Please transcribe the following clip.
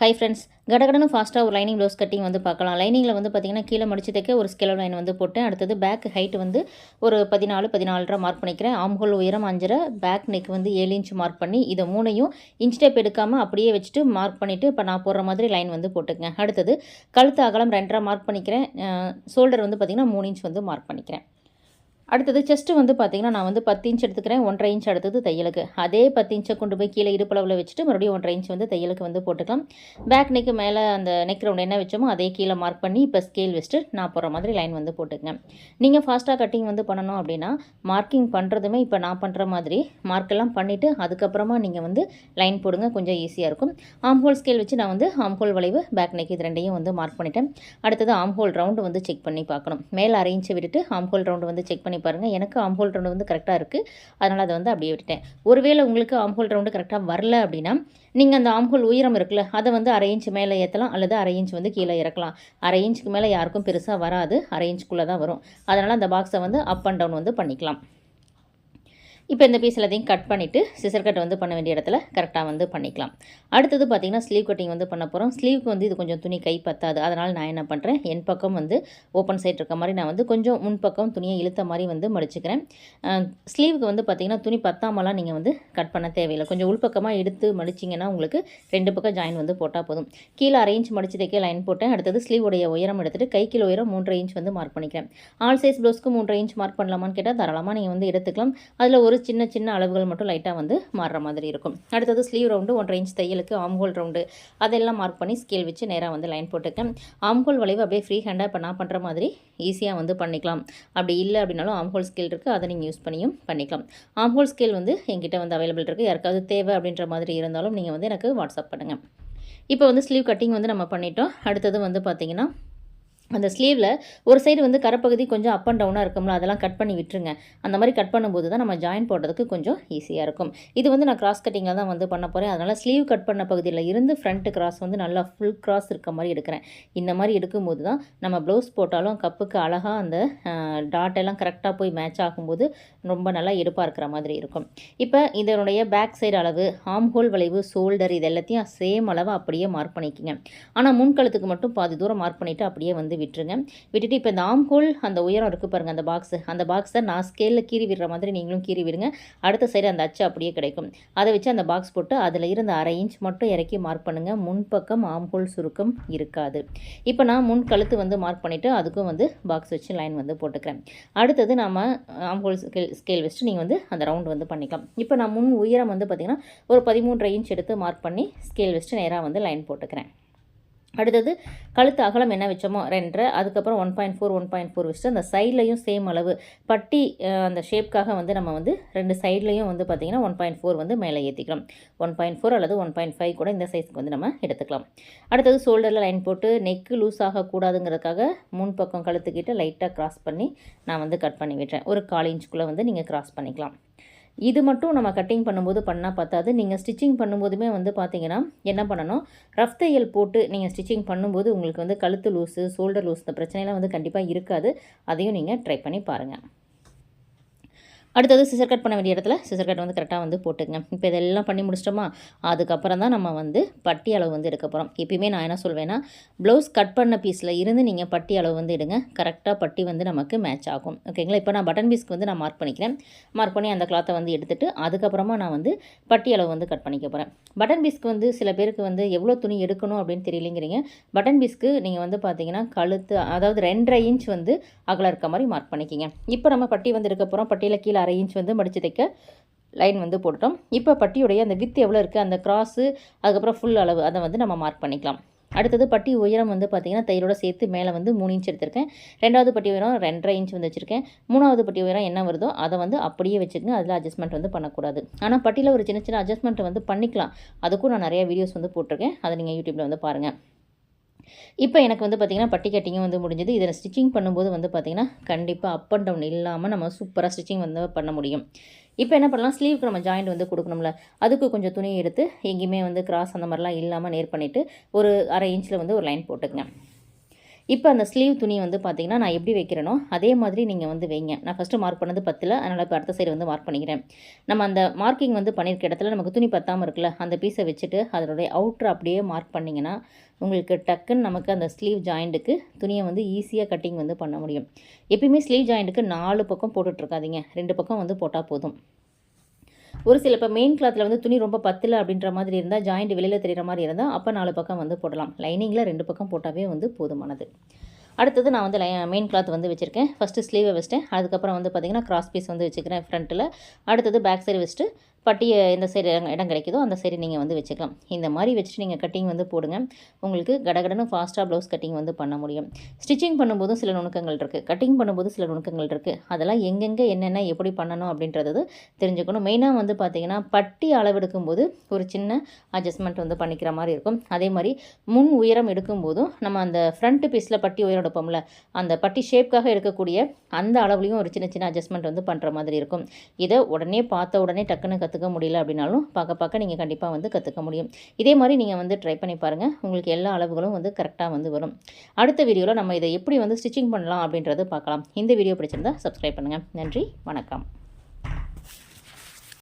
Hi friends கடகடனு ஃபாஸ்ட்டாக ஒரு lining blouse cutting வந்து பார்க்கலாம். லைனிங்கில் வந்து பார்த்தீங்கன்னா கீழே முடிச்சு தைக்க ஒரு ஸ்கெலோ லைன் வந்து போட்டேன் அடுத்தது பேக் ஹைட் வந்து ஒரு பதினாலு பதினாலரை மார்க் பண்ணிக்கிறேன். ஆம்ஹோல் உயரம் அஞ்சரை பேக் நெக் வந்து ஏழு இன்ச் மார்க் பண்ணி இதை மூணையும் இன்ச் டேப் எடுக்காமல் அப்படியே வச்சுட்டு மார்க் பண்ணிவிட்டு இப்போ நான் போடுற மாதிரி லைன் வந்து போட்டுக்கங்க. அடுத்தது கழுத்து அகலம் ரெண்டரை மார்க் பண்ணிக்கிறேன். ஷோல்டர் வந்து பார்த்திங்கன்னா மூணு இன்ச் வந்து மார்க் பண்ணிக்கிறேன். அடுத்தது செஸ்ட்டு வந்து பார்த்திங்கன்னா நான் வந்து பத்து இன்ச் எடுத்துக்கிறேன் ஒன்றரை இன்ச் அடுத்தது தையலுக்கு. அதே பத்து இன்ச்சை கொண்டு போய் கீழே இடுப்பளவில் வச்சுட்டு மறுபடியும் ஒன்றரை இன்ச் வந்து தையலுக்கு வந்து போட்டுக்கலாம். பேக் நெக்கு மேலே அந்த நெக் ரவுண்ட் என்ன வச்சோமோ அதே கீழே மார்க் பண்ணி இப்போ ஸ்கேல் வச்சுட்டு நான் போகிற மாதிரி லைன் வந்து போட்டுக்கங்க. நீங்கள் ஃபாஸ்ட்டாக கட்டிங் வந்து பண்ணணும் அப்படின்னா மார்க்கிங் பண்ணுறதுமே இப்போ நான் பண்ணுற மாதிரி மார்க்கெல்லாம் பண்ணிவிட்டு அதுக்கப்புறமா நீங்கள் வந்து லைன் போடுங்க கொஞ்சம் ஈஸியாக இருக்கும். ஆம் ஹோல் ஸ்கேல் வச்சு நான் வந்து ஆம்ஹோல் வளைவு பேக் நெக் இது ரெண்டையும் வந்து மார்க் பண்ணிட்டேன். அடுத்தது ஆம்ஹோல் ரவுண்டு வந்து செக் பண்ணி பார்க்கணும். மேலே அரை இன்ச்சை விட்டுட்டு ஆம்ஹோல் ரவுண்டு வந்து செக் பண்ணி பாருங்கள் எனக்கு ஆம்ஹோல் ரவுண்டு வந்து கரெக்டாக இருக்குது அதனால் அதை வந்து அப்படியே விட்டுட்டேன். ஒருவேளை உங்களுக்கு ஆம்ஹோல் ரவுண்டு கரெக்டாக வரல அப்படின்னா நீங்கள் அந்த ஆம்ஹோல் உயரம் இருக்குல்ல அதை வந்து அரை இன்ச் மேலே ஏற்றலாம் அல்லது அரை இன்ச் வந்து கீழே இறக்கலாம். அரை இன்ச்சுக்கு மேலே யாருக்கும் பெருசாக வராது அரை இன்ச்சுக்குள்ளே தான் வரும். அதனால் அந்த பாக்ஸை வந்து அப் அண்ட் டவுன் வந்து பண்ணிக்கலாம். இப்போ இந்த பீஸ் எல்லாத்தையும் கட் பண்ணிவிட்டு சிசர் கட் வந்து பண்ண வேண்டிய இடத்துல கரெக்டாக வந்து பண்ணிக்கலாம். அடுத்தது பார்த்திங்கன்னா ஸ்லீவ் கட்டிங் வந்து பண்ண போகிறோம் ஸ்லீவுக்கு வந்து இது கொஞ்சம் துணி கை பத்தாது. அதனால் நான் என்ன பண்ணுறேன் என் பக்கம் வந்து ஓப்பன் சைட் இருக்க மாதிரி நான் வந்து கொஞ்சம் முன்பக்கம் துணியை இழுத்த மாதிரி வந்து மடிச்சுக்கிறேன். ஸ்லீவுக்கு வந்து பார்த்திங்கன்னா துணி பத்தாமலாம் நீங்கள் வந்து கட் பண்ண தேவையில்லை. கொஞ்சம் உள்பக்கமாக எடுத்து மடிச்சிங்கன்னா உங்களுக்கு ரெண்டு பக்கம் ஜாயின் வந்து போட்டால் போதும். கீழே அரை இன்ச் மடிச்சு தைக்க லைன் போட்டேன். அடுத்தது ஸ்லீவுடைய உயரம் எடுத்துகிட்டு கை கீழே உயரம் மூன்றரை இன்ச் வந்து மார்க் பண்ணிக்கிறேன். ஆல் சைஸ் ப்ளவுஸ்க்கு மூன்றரை இன்ச் மார்க் பண்ணலாமான்னு கேட்டால் தாராளமாக நீங்கள் வந்து எடுத்துக்கலாம். அதில் ஒரு சின்ன சின்ன அளவுகள் மட்டும் லைட்டாக வந்து மாறுற மாதிரி இருக்கும். அடுத்தது ஸ்லீவ் ரவுண்டு ஒன்றரை இன்ச் தையலுக்கு ஆம்கோல் ரவுண்டு அதெல்லாம் மார்க் பண்ணி ஸ்கேல் வச்சு நேராக வந்து லைன் போட்டுக்கேன் ஆம்கோல் வளைவு அப்படியே ஃப்ரீ ஹேண்டாக இப்போ நான் பண்ணுற மாதிரி ஈஸியாக வந்து பண்ணிக்கலாம். அப்படி இல்லை அப்படின்னாலும் ஆம்ஹோல் ஸ்கேல் இருக்குது அதை நீங்கள் யூஸ் பண்ணியும் பண்ணிக்கலாம். ஆம்ஹோல் ஸ்கேல் வந்து எங்கிட்ட வந்து அவைலபிள் இருக்குது யாருக்காவது தேவை அப்படின்ற மாதிரி இருந்தாலும் நீங்கள் வந்து எனக்கு வாட்ஸ்அப் பண்ணுங்கள் இப்போ வந்து ஸ்லீவ் கட்டிங் வந்து நம்ம பண்ணிட்டோம். அடுத்தது வந்து பார்த்திங்கன்னா அந்த ஸ்லீவில் ஒரு சைடு வந்து கரைப்பகுதி கொஞ்சம் அப் அண்ட் டவுனாக இருக்கும்ல அதெல்லாம் கட் பண்ணி விட்டுருங்க. அந்த மாதிரி கட் பண்ணும்போது தான் நம்ம ஜாயின் போடுறதுக்கு கொஞ்சம் ஈஸியாக இருக்கும். இது வந்து நான் கிராஸ் கட்டிங்கில் தான் வந்து பண்ண போகிறேன் அதனால் ஸ்லீவ் கட் பண்ண பகுதியில் இருந்து ஃப்ரண்ட்டு கிராஸ் வந்து நல்லா ஃபுல் கிராஸ் இருக்க மாதிரி எடுக்கிறேன். இந்த மாதிரி எடுக்கும்போது தான் நம்ம ப்ளவுஸ் போட்டாலும் கப்புக்கு அழகாக அந்த டாட் எல்லாம் கரெக்டாக போய் மேட்ச் ஆகும்போது ரொம்ப நல்லா எடுப்பாக இருக்கிற மாதிரி இருக்கும். இப்போ இதனுடைய பேக் சைடு அளவு ஆம் ஹோல் வளைவு ஷோல்டர் இது எல்லாத்தையும் சேம் அளவு அப்படியே மார்க் பண்ணிக்கோங்க. ஆனால் முன்கழுத்துக்கு மட்டும் பாதி தூரம் மார்க் பண்ணிவிட்டு அப்படியே வந்து விட்டுருங்க. விட்டுட்டு இப்போ இந்த ஆம்கோல் அந்த உயரம் இருக்குது பாருங்கள் அந்த பாக்ஸு அந்த பாக்ஸை நான் ஸ்கேலில் கீறி விடுற மாதிரி நீங்களும் கீறி விடுங்க. அடுத்த சைடு அந்த அச்சு அப்படியே கிடைக்கும். அதை வச்சு அந்த பாக்ஸ் போட்டு அதில் இருந்து அரை இன்ச் மட்டும் இறக்கி மார்க் பண்ணுங்கள் முன்பக்கம் ஆம்கோல் சுருக்கம் இருக்காது. இப்போ நான் முன் கழுத்து வந்து மார்க் பண்ணிவிட்டு அதுக்கும் வந்து பாக்ஸ் வச்சு லைன் வந்து போட்டுக்கிறேன். அடுத்தது நம்ம ஆம்கோல் ஸ்கேல் ஸ்கேல் வச்சுட்டு நீங்கள் வந்து அந்த ரவுண்ட் வந்து பண்ணிக்கலாம். இப்போ நான் முன் உயரம் வந்து பார்த்திங்கன்னா ஒரு பதிமூன்றரை இன்ச் எடுத்து மார்க் பண்ணி ஸ்கேல் வச்சுட்டு நேராக வந்து லைன் போட்டுக்கிறேன். அடுத்தது கழுத்து அகலம் என்ன வச்சோமோ ரெண்டரை அதுக்கப்புறம் one point four one point four வச்சுட்டு அந்த சைட்லையும் சேம் அளவு. பட்டி அந்த ஷேப்காக வந்து நம்ம வந்து ரெண்டு சைட்லையும் வந்து பார்த்திங்கன்னா ஒன் பாயிண்ட் ஃபோர் வந்து மேலே ஏற்றிக்கலாம் ஒன் பாயிண்ட் ஃபோர் அல்லது ஒன் பாயிண்ட் ஃபைவ் கூட இந்த சைஸ்க்கு வந்து நம்ம எடுத்துக்கலாம். அடுத்தது ஷோல்டரில் லைன் போட்டு நெக்கு லூஸ் ஆகக்கூடாதுங்கிறதுக்காக முன் பக்கம் கழுத்துக்கிட்ட லைட்டாக க்ராஸ் பண்ணி நான் வந்து கட் பண்ணி விட்டுறேன் ஒரு கால் இன்ச்சுக்குள்ளே வந்து நீங்கள் க்ராஸ் பண்ணிக்கலாம். இது மட்டும் நம்ம கட்டிங் பண்ணும்போது பண்ணால் பார்த்தாது நீங்கள் ஸ்டிச்சிங் பண்ணும்போதுமே வந்து பார்த்தீங்கன்னா என்ன பண்ணணும்? ரஃப் தையல் போட்டு நீங்கள் ஸ்டிச்சிங் பண்ணும்போது உங்களுக்கு வந்து கழுத்து லூஸு ஷோல்டர் லூஸ் இந்த பிரச்சனைலாம் வந்து கண்டிப்பாக இருக்காது. அதையும் நீங்கள் ட்ரை பண்ணி பாருங்கள் அடுத்தது சிசர் கட் பண்ண வேண்டிய இடத்துல சிசர் கட் வந்து கரெக்டாக வந்து போட்டுங்க இப்போ இதெல்லாம் பண்ணி முடிச்சிட்டோமா? அதுக்கப்புறம் தான் நம்ம வந்து பட்டி அளவு வந்து எடுக்க போகிறோம் எப்பயுமே நான் என்ன சொல்வேன்னா ப்ளவுஸ் கட் பண்ண பீஸில் இருந்து நீங்கள் பட்டி அளவு வந்து எடுங்க. கரெக்டாக பட்டி வந்து நமக்கு மேட்ச் ஆகும். ஓகேங்களா இப்போ நான் பட்டன் பீஸ்க்கு வந்து நான் மார்க் பண்ணிக்கிறேன். மார்க் பண்ணி அந்த கிளாத்தை வந்து எடுத்துகிட்டு அதுக்கப்புறமா நான் வந்து பட்டி அளவு வந்து கட் பண்ணிக்க போகிறேன் பட்டன் பீஸ்க்கு வந்து சில பேருக்கு வந்து எவ்வளோ துணி எடுக்கணும் அப்படின்னு தெரியலைங்கிறீங்க. பட்டன் பீஸ்க்கு நீங்கள் வந்து பார்த்தீங்கன்னா கழுத்து அதாவது ரெண்டரை இன்ச் வந்து அகலம் இருக்க மாதிரி மார்க் பண்ணிக்கிங்க. இப்போ நம்ம பட்டி வந்து எடுக்க போகிறோம் பட்டியில் கீழே அரை இன்ச் வந்து மடித்து தைக்க லைன் வந்து போட்டுட்டோம். இப்போ பட்டியுடைய அந்த வித்து எவ்வளோ இருக்குது அந்த கிராஸு அதுக்கப்புறம் ஃபுல் அளவு அதை வந்து நம்ம மார்க் பண்ணிக்கலாம். அடுத்தது பட்டி உயரம் வந்து பார்த்திங்கன்னா தையலோட சேர்த்து மேலே வந்து மூணு இன்ச் எடுத்திருக்கேன். ரெண்டாவது பட்டி உயரம் ரெண்டரை இன்ச் வந்து வச்சுருக்கேன். மூணாவது பட்டி உயரம் என்ன வருதோ அதை வந்து அப்படியே வச்சுக்கோங்க. அதில் அட்ஜஸ்ட்மெண்ட் வந்து பண்ணக்கூடாது. ஆனால் பட்டியில் ஒரு சின்ன சின்ன அட்ஜஸ்ட்மெண்ட் வந்து பண்ணிக்கலாம். அதுக்கும் நான் நிறைய வீடியோஸ் வந்து போட்டிருக்கேன். அதை நீங்கள் யூடியூப்பில் வந்து பாருங்கள் இப்போ எனக்கு வந்து பார்த்திங்கன்னா பட்டி கட்டிங்கும் வந்து முடிஞ்சது. இதில் ஸ்டிச்சிங் பண்ணும்போது வந்து பார்த்திங்கன்னா கண்டிப்பாக அப் அண்ட் டவுன் இல்லாமல் நம்ம சூப்பராக ஸ்டிச்சிங் வந்து பண்ண முடியும். இப்போ என்ன பண்ணலாம்? ஸ்லீவுக்கு நம்ம ஜாயிண்ட் வந்து கொடுக்கணும்ல. அதுக்கு கொஞ்சம் துணி எடுத்து எங்கேயுமே வந்து கிராஸ் அந்த மாதிரிலாம் இல்லாமல் நேர் பண்ணிவிட்டு ஒரு அரை இன்ச்சில் வந்து ஒரு லைன் போட்டுக்கங்க. இப்போ அந்த ஸ்லீவ் துணி வந்து பார்த்தீங்கன்னா நான் எப்படி வைக்கிறேனோ அதே மாதிரி நீங்கள் வந்து வைங்க. நான் ஃபஸ்ட்டு மார்க் பண்ணது பத்தில் அதனால் இப்போ அடுத்த சைடு வந்து மார்க் பண்ணிக்கிறேன். நம்ம அந்த மார்க்கிங் வந்து பண்ணியிருக்க இடத்துல நமக்கு துணி பத்தாமல் இருக்குல்ல அந்த பீஸை வச்சுட்டு அதனுடைய அவுட்ரு அப்படியே மார்க் பண்ணிங்கன்னா உங்களுக்கு டக்குன்னு நமக்கு அந்த ஸ்லீவ் ஜாயிண்ட்டுக்கு துணியை வந்து ஈஸியாக கட்டிங் வந்து பண்ண முடியும். எப்பயுமே ஸ்லீவ் ஜாயிண்ட்டுக்கு நாலு பக்கம் போட்டுட்ருக்காதீங்க. ரெண்டு பக்கம் வந்து போட்டால் போதும். ஒரு சில இப்போ மெயின் கிளாத்தில் வந்து துணி ரொம்ப பத்தில் அப்படின்ற மாதிரி இருந்தால் ஜாயிண்ட் வெளியில் தெரிகிற மாதிரி இருந்தால் அப்போ நாலு பக்கம் வந்து போடலாம். லைனிங்கில் ரெண்டு பக்கம் போட்டாவே வந்து போதுமானது. அடுத்தது நான் வந்து லை மெயின் கிளாத் வந்து வச்சுருக்கேன். ஃபஸ்ட்டு ஸ்லீவை வச்சுட்டேன். அதுக்கப்புறம் வந்து பார்த்திங்கன்னா கிராஸ் பீஸ் வந்து வச்சுக்கிறேன் ஃப்ரண்ட்டில் அடுத்தது பேக் சைடு வச்சுட்டு பட்டியை எந்த சைடு இடம் கிடைக்குதோ அந்த சைடு நீங்கள் வந்து வச்சுக்கலாம். இந்த மாதிரி வச்சுட்டு நீங்கள் கட்டிங் வந்து போடுங்க. உங்களுக்கு கடகடன்னு ஃபாஸ்ட்டாக ப்ளவுஸ் கட்டிங் வந்து பண்ண முடியும். ஸ்டிச்சிங் பண்ணும்போதும் சில நுணுக்கங்கள் இருக்குது கட்டிங் பண்ணும்போது சில நுணுக்கங்கள் இருக்குது அதெல்லாம் எங்கெங்கே என்னென்ன எப்படி பண்ணணும் அப்படின்றது தெரிஞ்சுக்கணும். மெயினாக வந்து பார்த்திங்கன்னா பட்டி அளவெடுக்கும் போது ஒரு சின்ன அட்ஜஸ்ட்மெண்ட் வந்து பண்ணிக்கிற மாதிரி இருக்கும். அதே மாதிரி முன் உயரம் எடுக்கும்போதும் நம்ம அந்த ஃப்ரண்ட் பீஸில் பட்டி உயரம் எடுப்போம்ல அந்த பட்டி ஷேப்காக எடுக்கக்கூடிய அந்த அளவுலையும் ஒரு சின்ன சின்ன அட்ஜஸ்ட்மெண்ட் வந்து பண்ணுற மாதிரி இருக்கும். இதை உடனே பார்த்த உடனே டக்குன்னு கற்றுக்க முடியல அப்படின்னாலும் பார்க்க பார்க்க நீங்கள் கண்டிப்பாக வந்து கற்றுக்க முடியும். இதே மாதிரி நீங்கள் வந்து ட்ரை பண்ணி பாருங்கள் உங்களுக்கு எல்லா அளவுகளும் வந்து கரெக்டாக வந்து வரும். அடுத்த வீடியோவில் நம்ம இதை எப்படி வந்து ஸ்டிச்சிங் பண்ணலாம் அப்படின்றது பார்க்கலாம். இந்த வீடியோ பிடிச்சிருந்தா சப்ஸ்கிரைப் பண்ணுங்கள் நன்றி. வணக்கம்.